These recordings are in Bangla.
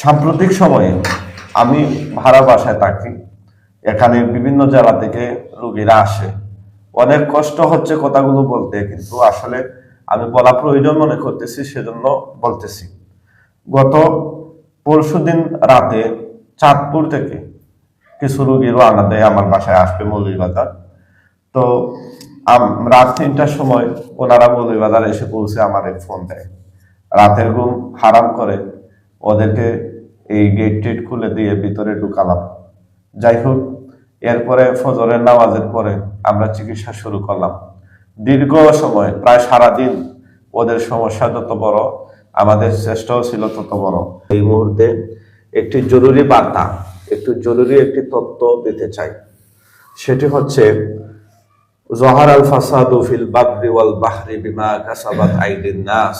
সাম্প্রতিক সময়ে আমি ভাড়া বাসায় থাকি। এখানে বিভিন্ন জেলা থেকে রুগীরা আসে। অনেক কষ্ট হচ্ছে কথাগুলো বলতে, কিন্তু আসলে আমি বলা প্রয়োজন মনে করতেছি, সেজন্য বলতেছি। গত পরশুদিন রাতে চাঁদপুর থেকে কিছু রুগী রওনা দেয় আমার বাসায় আসবে মৌলভীবাজার। তো রাত তিনটার সময় ওনারা মৌলভীবাজার এসে পৌঁছে আমার ফোন দেয়। রাতের ঘুম হারাম করে ওদেরকে এই গেট টেট খুলে দিয়ে ভিতরে ঢুকালাম। যাই হোক, এরপরে ফজরের নামাজের পরে আমরা চিকিৎসা শুরু করলাম। দীর্ঘ সময়, প্রায় সারাদিন ওদের সমস্যা যত বড়, আমাদের চেষ্টাও ছিল তত বড়। এই মুহূর্তে একটি জরুরি বার্তা, একটু জরুরি একটি তথ্য দিতে চাই। সেটি হচ্ছে, জহার আল ফাসাদু ফিল বাবরি ওয়াল বাহরি বিমা কাসাবাত আইদিন নাস।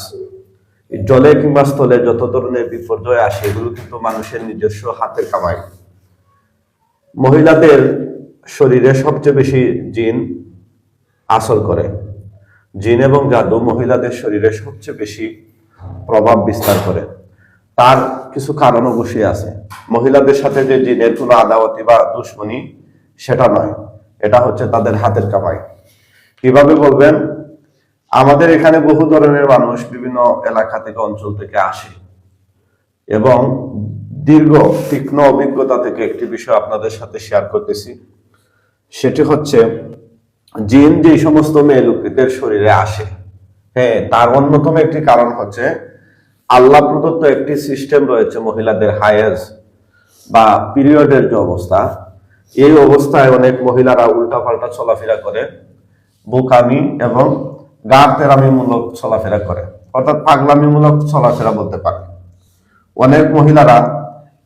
জলে কিংবা স্থলে যত ধরনের বিপর্যয় আসে, এগুলো কিন্তু মানুষের নিজস্ব হাতের কামাই। মহিলাদের শরীরে সবচেয়ে বেশি জিন আসর করে। জিন এবং জাদু মহিলাদের শরীরে সবচেয়ে বেশি প্রভাব বিস্তার করে। তার কিছু কারণ অবশ্যই আছে। মহিলাদের সাথে যে জিনের কোনো আদাওয়াতি বা দুশ্মনী, সেটা নয়। এটা হচ্ছে তাদের হাতের কামাই। কীভাবে বলবেন? আমাদের এখানে বহু ধরনের মানুষ বিভিন্ন এলাকা থেকে, অঞ্চল থেকে আসে। এবং দীর্ঘ, তীক্ষ্ণ অভিজ্ঞতা থেকে একটি বিষয় আপনাদের সাথে শেয়ার করতেছি। সেটি হচ্ছে, জিন যে সমস্ত মেয়ে লোকদের শরীরে আসে হ্যাঁ তার অন্যতম একটি কারণ হচ্ছে, আল্লাহ প্রদত্ত একটি সিস্টেম রয়েছে মহিলাদের হায়াজ বা পিরিয়ডের যে অবস্থা, এই অবস্থায় অনেক মহিলারা উল্টাপাল্টা চলাফেরা করে, বোকামি এবং গা তেরামিমূলক চলাফেরা করে। অর্থাৎ পাগলামিমূলক চলাফেরা বলতে পারে। অনেক মহিলারা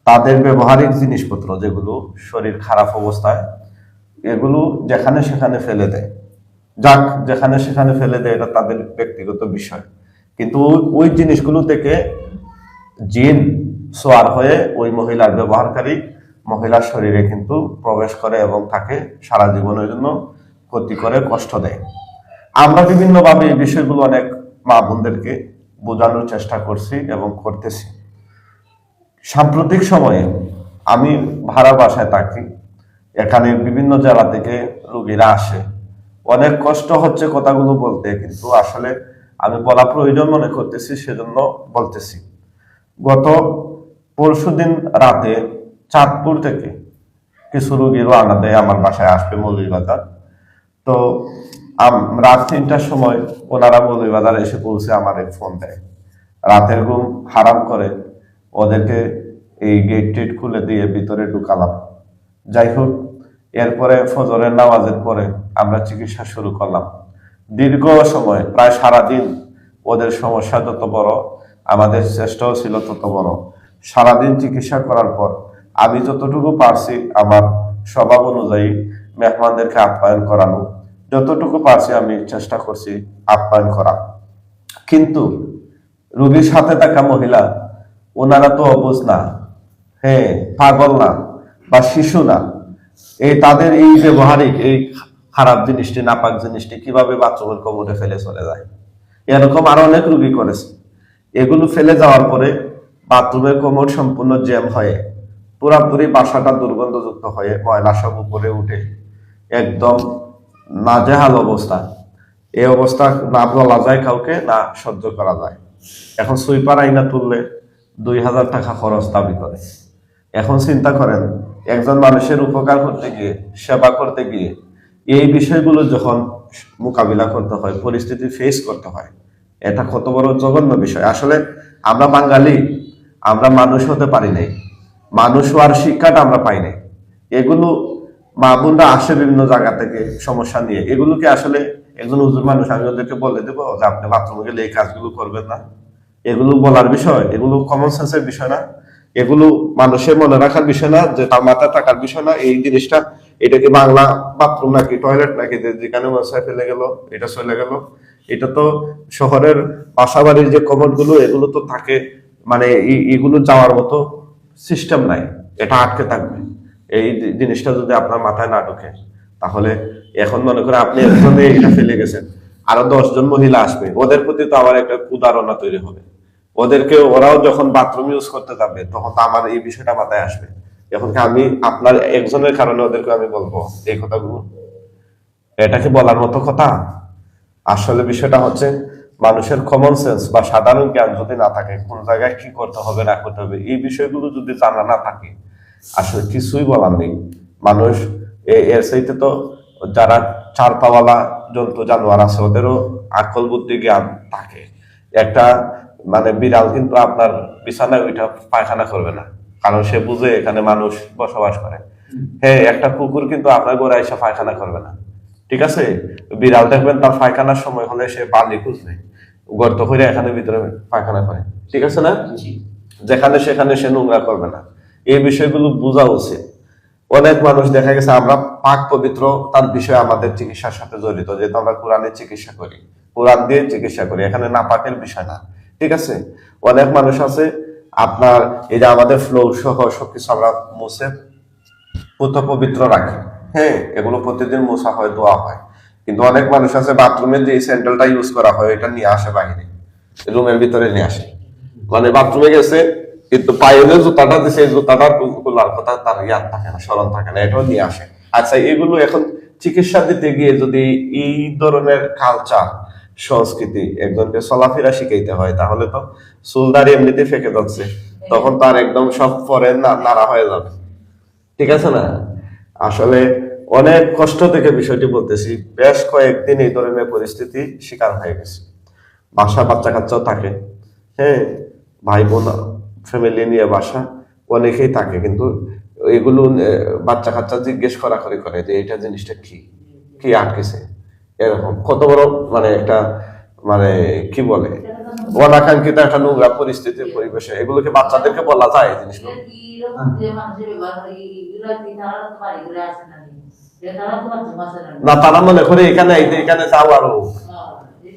তাদের ব্যবহারিক জিনিসপত্র, যেগুলো শরীর খারাপ অবস্থায়, এগুলো যেখানে সেখানে ফেলে দেয়। যাক, যেখানে সেখানে ফেলে দেয়, এটা তাদের ব্যক্তিগত বিষয়। কিন্তু ওই- জিনিসগুলো থেকে জিন সোয়ার হয়ে ওই মহিলার ব্যবহারকারী মহিলার শরীরে কিন্তু প্রবেশ করে এবং তাকে সারা জীবনের জন্য ক্ষতি করে, কষ্ট দেয়। আমরা বিভিন্নভাবে এই বিষয়গুলো অনেক মা বোনদেরকে বোঝানোর চেষ্টা করছি এবং করতেছি। সাম্প্রতিক সময়ে আমি ভাড়া বাসায় থাকি, এখানে বিভিন্ন জেলা থেকে রুগীরা আসে। অনেক কষ্ট হচ্ছে কথাগুলো বলতে, কিন্তু আসলে আমি বলা প্রয়োজন মনে করতেছি, সেজন্য বলতেছি। গত পরশুদিন রাতে চাঁদপুর থেকে কিছু রুগী রওনা দেয় আমার বাসায় আসবে মৌলভীবাজার। তো রাত তিনটার সময় ওনারা মৌলভীবাজার এসে পৌঁছে আমার ফোন দেয়। রাতের ঘুম হারাম করে, ওদেরকে এই গেট টেট খুলে দিয়ে ভিতরে ঢুকালাম। যাই হোক, এরপরে ফজরের নামাজের পরে আমরা চিকিৎসা শুরু করলাম। দীর্ঘ সময়, প্রায় সারাদিন ওদের সমস্যা যত বড়, আমাদের চেষ্টাও ছিল তত বড়। সারাদিন চিকিৎসা করার পর আমি যতটুকু পারছি আমার স্বভাব অনুযায়ী মেহমানদেরকে আপ্যায়ন করানো। যতটুকু পারছি আমি চেষ্টা করছি আপ্যায়ন করা। কিন্তু রোগীর সাথে থাকা মহিলা, ওনারা তো অবুজ না। হ্যাঁ পাগল না বা শিশু না। এই তাদের এই ব্যবহারিক, এই খারাপ জিনিসটি, নাপাক জিনিসটি কীভাবে বাথরুমের কোমরে ফেলে চলে যায়? এরকম আরও অনেক রুগী করেছে। এগুলো ফেলে যাওয়ার পরে বাথরুমের কোমর সম্পূর্ণ জ্যাম হয়ে, পুরাপুরি বাসাটা দুর্গন্ধযুক্ত হয়ে, ময়লা সব উপরে উঠে, একদম নাজেহাল অবস্থা। এই অবস্থা না বলা যায় কাউকে, না সহ্য করা যায়। এখন সুইপার আইনা তুললে দুই হাজার টাকা খরচ দাবি করে। এখন চিন্তা করেন, একজন মানুষের উপকার করতে গিয়ে, সেবা করতে গিয়ে, এই বিষয়গুলো যখন মোকাবিলা করতে হয়, পরিস্থিতি ফেস করতে হয়, এটা কত বড় জঘন্য বিষয়। আসলে আমরা বাঙালি, আমরা মানুষ হতে পারি নাই। মানুষ হওয়ার শিক্ষাটা আমরা পাই নাই। এগুলো মা বোনরা আসে বিভিন্ন জায়গা থেকে সমস্যা নিয়ে। এগুলোকে আসলে একজন উজুর মানুষ, আমি ওদেরকে বলে দেবো যে আপনি বাথরুমে গেলে এই কাজগুলো করবেন না। এগুলো বলার বিষয়, এগুলো কমন সেন্সের বিষয় না। এগুলো মানুষের মনে রাখার বিষয় না, যে তার মাথায় থাকার বিষয় না। এই জিনিসটা, এটা কি বাংলা বাথরুম নাকি টয়লেট নাকি যেখানে মশাই ফেলে গেল, এটা চলে গেল। এটা তো শহরের বাসাবাড়ির যে কমনগুলো এগুলো তো থাকে মানে এগুলো যাওয়ার মতো সিস্টেম নাই। এটা আটকে থাকবে। এই জিনিসটা যদি আপনার মাথায় না ঢোকে, তাহলে এখন মনে করে আপনি এটা ফেলে গেছেন। আরও দশজন মহিলা আসবে, ওদের প্রতি তো আবার একটা উদাহরণা তৈরি হবে। ওদেরকে ওরাও যখন বাথরুম ইউজ করতে যাবে, তখন তো আমার এই বিষয়টা মাথায় আসবে। এখন আমি আপনার একজনের কারণে ওদেরকে আমি বলব, এই কথাগুলো? এটা কি বলার মতো কথা? আসলে বিষয়টা হচ্ছে, মানুষের কমন সেন্স বা সাধারণ জ্ঞান যদি না থাকে, কোন জায়গায় কি করতে হবে, না করতে হবে, এই বিষয়গুলো যদি জানা না থাকে আসলে কিছুই বলার নেই। মানুষ এর সাইতে তো যারা চার পাওয়ালা জন্তু জানোয়ার আছে ওদেরও আকল বুদ্ধি জ্ঞান থাকে। একটা মানে বিড়াল কিন্তু আপনার বিছানায় ওইটা পায়খানা করবে না কারণ সে বুঝে এখানে মানুষ বসবাস করে। হ্যাঁ একটা কুকুর কিন্তু আপনার গোড়া এসে পায়খানা করবে না। ঠিক আছে? বিড়াল দেখবেন তার পায়খানার সময় হলে সে বালি খুঁজবে গর্ত করে এখানে ভিতরে পায়খানা করে। ঠিক আছে না? যেখানে সেখানে সে নোংরা করবে না। এই বিষয়গুলো বোঝা উচিত। অনেক মানুষ দেখা গেছে, আমরা পাক পবিত্র তার বিষয় আমাদের চিকিৎসার সাথে জড়িত, যেহেতু আমরা কোরআনের চিকিৎসা করি। কোরআন দিয়ে চিকিৎসা করি, এখানে না পাকের বিষয় না। ঠিক আছে? অনেক মানুষ আছে, আপনার এই যে আমাদের ফ্লো সহ সবকিছু আমরা মুছে পুত পবিত্র রাখি। হ্যাঁ এগুলো প্রতিদিন মোছা হয়, দোয়া হয়। কিন্তু অনেক মানুষ আছে বাথরুমের যে স্যান্ডেলটা ইউজ করা হয়, এটা নিয়ে আসে বাইরে। রুমের ভিতরে নিয়ে আসে। মানে বাথরুমে গেছে কিন্তু পায়ে যে জুতাটা দিছে জুতাটার কথা, তার ইয়াদ থাকে না, স্মরণ থাকে না, এটাও নিয়ে আসে। আচ্ছা এগুলো এখন চিকিৎসা দিতে গিয়ে যদি এই ধরনের কালচার সংস্কৃতি একজনকে চলাফেরা শিখাইতে হয়, তাহলে তো চুলদারি এমনিতে ফেঁকে যাচ্ছে। তখন তার একদম সব পরে নাড়া হয়ে যাবে। ঠিক আছে না? আসলে অনেক কষ্ট থেকে বিষয়টি বলতেছি, বেশ কয়েকদিন এই ধরনের পরিস্থিতি শিকার হয়ে গেছে। বাসা বাচ্চা কাচ্চাও থাকে হ্যাঁ? ভাই বোন ফ্যামিলি নিয়ে বাসা, অনেকেই থাকে, কিন্তু এগুলো বাচ্চা কাচ্চা জিজ্ঞেস করা করে করে যে এটা জিনিসটা কি? কি আটকেছে? এরকম। কত বড় মানে একটা মানে কি বলে? অনাকাঙ্ক্ষিত একটা নোংরা পরিস্থিতির পরিবেশে। এগুলোকে বাচ্চাদেরকে বলা যায় এই জিনিসগুলো। না, তারা মনে করে এখানে এখানে যাও আরও।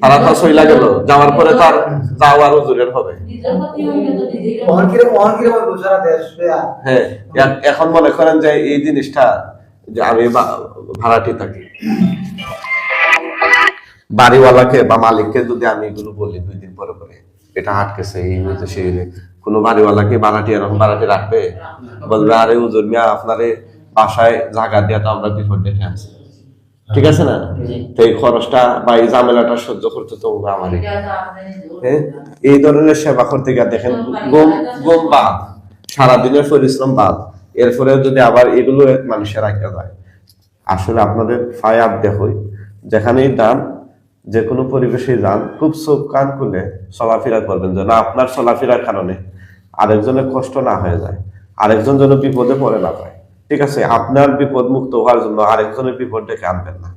তারা তো সইলা গেল যাওয়ার পরে তার যাও আরও জোরের হবে। হ্যাঁ এখন মনে করেন যে এই জিনিসটা যে আমি বা- ভাড়াটি থাকি। বাড়িওয়ালাকে বা মালিককে যদি আমি এগুলো বলি দুই দিন পরে পরে এটা আটকেছে এই হয়েছে সেই কোনো বাড়িওয়ালাকে ভাড়াটি এরকম ভাড়াটি রাখবে? বলবে আরে উজুর মিয়া আপনারে বাসায় জায়গা দিয়ে তো আমরা বিপদ দেখে আছি ঠিক আছে না? তো এই খরচটা বা এই ঝামেলাটা সহ্য করতে তো আমারই হ্যাঁ? এই ধরনের সেবা করতে গিয়ে দেখেন গম গম বাদ। সারাদিনের পরিশ্রম বাদ। এরপরে যদি আবার এগুলো মানুষের রাখা যায়। আসলে আপনাদের ফায়ার দেখই যেখানেই যান যে কোনো পরিবেশে যান খুব চোখ কান খুলে চলাফেরা করবেন যেন আপনার চলাফেরার কারণে আরেকজনের কষ্ট না হয়ে যায় আরেকজন যেন বিপদে পড়ে না যায়। ঠিক আছে, আপনার বিপদ মুক্ত হওয়ার জন্য আরেকজনের বিপদ ডেকে আনবেন না।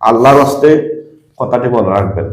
আল্লাহর হস্তে কথাটি মনে রাখবেন।